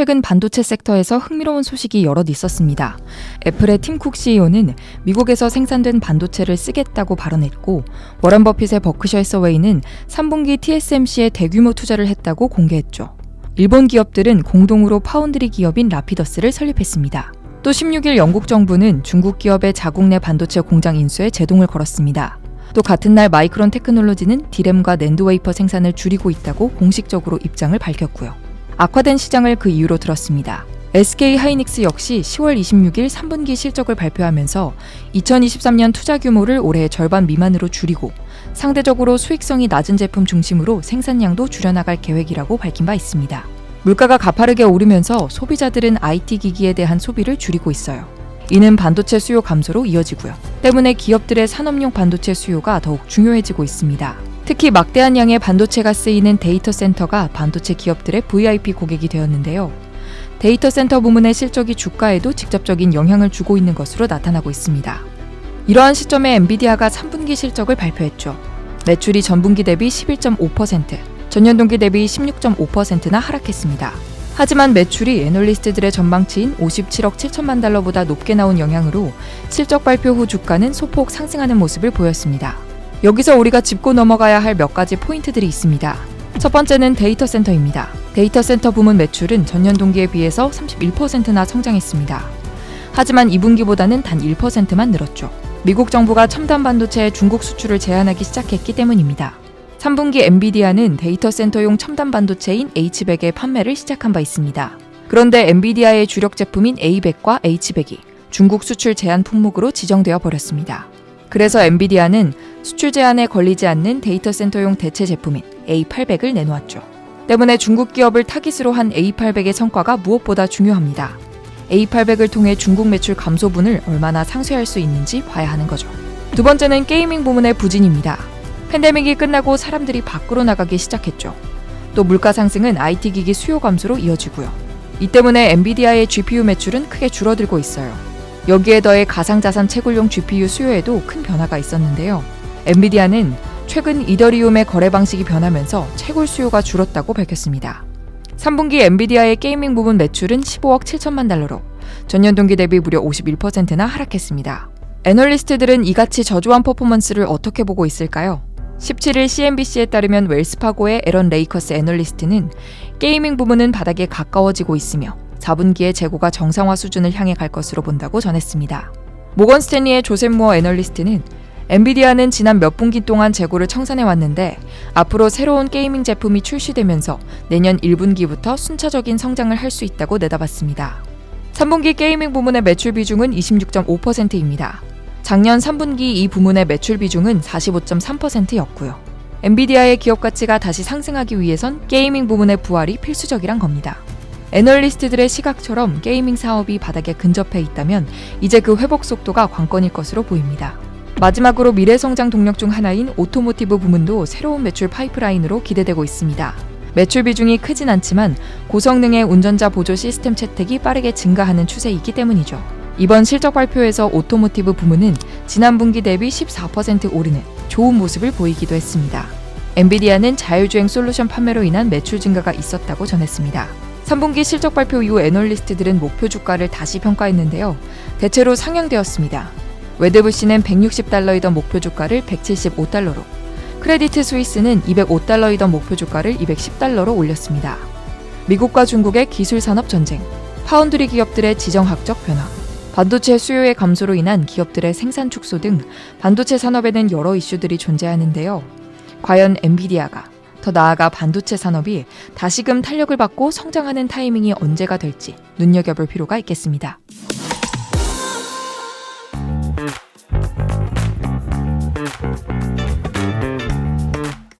최근 반도체 섹터에서 흥미로운 소식이 여럿 있었습니다. 애플의 팀쿡 CEO는 미국에서 생산된 반도체를 쓰겠다고 발언했고, 워런 버핏의 버크셔 해서웨이는 3분기 TSMC에 대규모 투자를 했다고 공개했죠. 일본 기업들은 공동으로 파운드리 기업인 라피더스를 설립했습니다. 또 16일 영국 정부는 중국 기업의 자국 내 반도체 공장 인수에 제동을 걸었습니다. 또 같은 날 마이크론 테크놀로지는 디램과 낸드 웨이퍼 생산을 줄이고 있다고 공식적으로 입장을 밝혔고요. 악화된 시장을 그 이유로 들었습니다. SK 하이닉스 역시 10월 26일 3분기 실적을 발표하면서 2023년 투자 규모를 올해 절반 미만으로 줄이고 상대적으로 수익성이 낮은 제품 중심으로 생산량도 줄여나갈 계획이라고 밝힌 바 있습니다. 물가가 가파르게 오르면서 소비자들은 IT 기기에 대한 소비를 줄이고 있어요. 이는 반도체 수요 감소로 이어지고요. 때문에 기업들의 산업용 반도체 수요가 더욱 중요해지고 있습니다. 특히 막대한 양의 반도체가 쓰이는 데이터 센터가 반도체 기업들의 VIP 고객이 되었는데요. 데이터 센터 부문의 실적이 주가에도 직접적인 영향을 주고 있는 것으로 나타나고 있습니다. 이러한 시점에 엔비디아가 3분기 실적을 발표했죠. 매출이 전분기 대비 11.5%, 전년 동기 대비 16.5%나 하락했습니다. 하지만 매출이 애널리스트들의 전망치인 57억 7천만 달러보다 높게 나온 영향으로 실적 발표 후 주가는 소폭 상승하는 모습을 보였습니다. 여기서 우리가 짚고 넘어가야 할 몇 가지 포인트들이 있습니다. 첫 번째는 데이터 센터입니다. 데이터 센터 부문 매출은 전년 동기에 비해서 31%나 성장했습니다. 하지만 2분기보다는 단 1%만 늘었죠. 미국 정부가 첨단 반도체의 중국 수출을 제한하기 시작했기 때문입니다. 3분기 엔비디아는 데이터 센터용 첨단 반도체인 H100의 판매를 시작한 바 있습니다. 그런데 엔비디아의 주력 제품인 A100과 H100이 중국 수출 제한 품목으로 지정되어 버렸습니다. 그래서 엔비디아는 수출 제한에 걸리지 않는 데이터 센터용 대체 제품인 A800을 내놓았죠. 때문에 중국 기업을 타깃으로 한 A800의 성과가 무엇보다 중요합니다. A800을 통해 중국 매출 감소분을 얼마나 상쇄할 수 있는지 봐야 하는 거죠. 두 번째는 게이밍 부문의 부진입니다. 팬데믹이 끝나고 사람들이 밖으로 나가기 시작했죠. 또 물가 상승은 IT 기기 수요 감소로 이어지고요. 이 때문에 엔비디아의 GPU 매출은 크게 줄어들고 있어요. 여기에 더해 가상자산 채굴용 GPU 수요에도 큰 변화가 있었는데요. 엔비디아는 최근 이더리움의 거래 방식이 변하면서 채굴 수요가 줄었다고 밝혔습니다. 3분기 엔비디아의 게이밍 부분 매출은 15억 7천만 달러로 전년 동기 대비 무려 51%나 하락했습니다. 애널리스트들은 이같이 저조한 퍼포먼스를 어떻게 보고 있을까요? 17일 CNBC에 따르면 웰스파고의 에런 레이커스 애널리스트는 게이밍 부문은 바닥에 가까워지고 있으며 4분기에 재고가 정상화 수준을 향해 갈 것으로 본다고 전했습니다. 모건 스탠리의 조셉 무어 애널리스트는 엔비디아는 지난 몇 분기 동안 재고를 청산해 왔는데 앞으로 새로운 게이밍 제품이 출시되면서 내년 1분기부터 순차적인 성장을 할 수 있다고 내다봤습니다. 3분기 게이밍 부문의 매출 비중은 26.5%입니다. 작년 3분기 이 부문의 매출 비중은 45.3%였고요. 엔비디아의 기업 가치가 다시 상승하기 위해선 게이밍 부문의 부활이 필수적이란 겁니다. 애널리스트들의 시각처럼 게이밍 사업이 바닥에 근접해 있다면 이제 그 회복 속도가 관건일 것으로 보입니다. 마지막으로 미래 성장 동력 중 하나인 오토모티브 부문도 새로운 매출 파이프라인으로 기대되고 있습니다. 매출 비중이 크진 않지만 고성능의 운전자 보조 시스템 채택이 빠르게 증가하는 추세이기 때문이죠. 이번 실적 발표에서 오토모티브 부문은 지난 분기 대비 14% 오르는 좋은 모습을 보이기도 했습니다. 엔비디아는 자율주행 솔루션 판매로 인한 매출 증가가 있었다고 전했습니다. 3분기 실적 발표 이후 애널리스트들은 목표 주가를 다시 평가했는데요. 대체로 상향되었습니다. 웨드부시는 160달러이던 목표 주가를 175달러로, 크레디트 스위스는 205달러이던 목표 주가를 210달러로 올렸습니다. 미국과 중국의 기술 산업 전쟁, 파운드리 기업들의 지정학적 변화, 반도체 수요의 감소로 인한 기업들의 생산 축소 등 반도체 산업에는 여러 이슈들이 존재하는데요. 과연 엔비디아가 더 나아가 반도체 산업이 다시금 탄력을 받고 성장하는 타이밍이 언제가 될지 눈여겨볼 필요가 있겠습니다.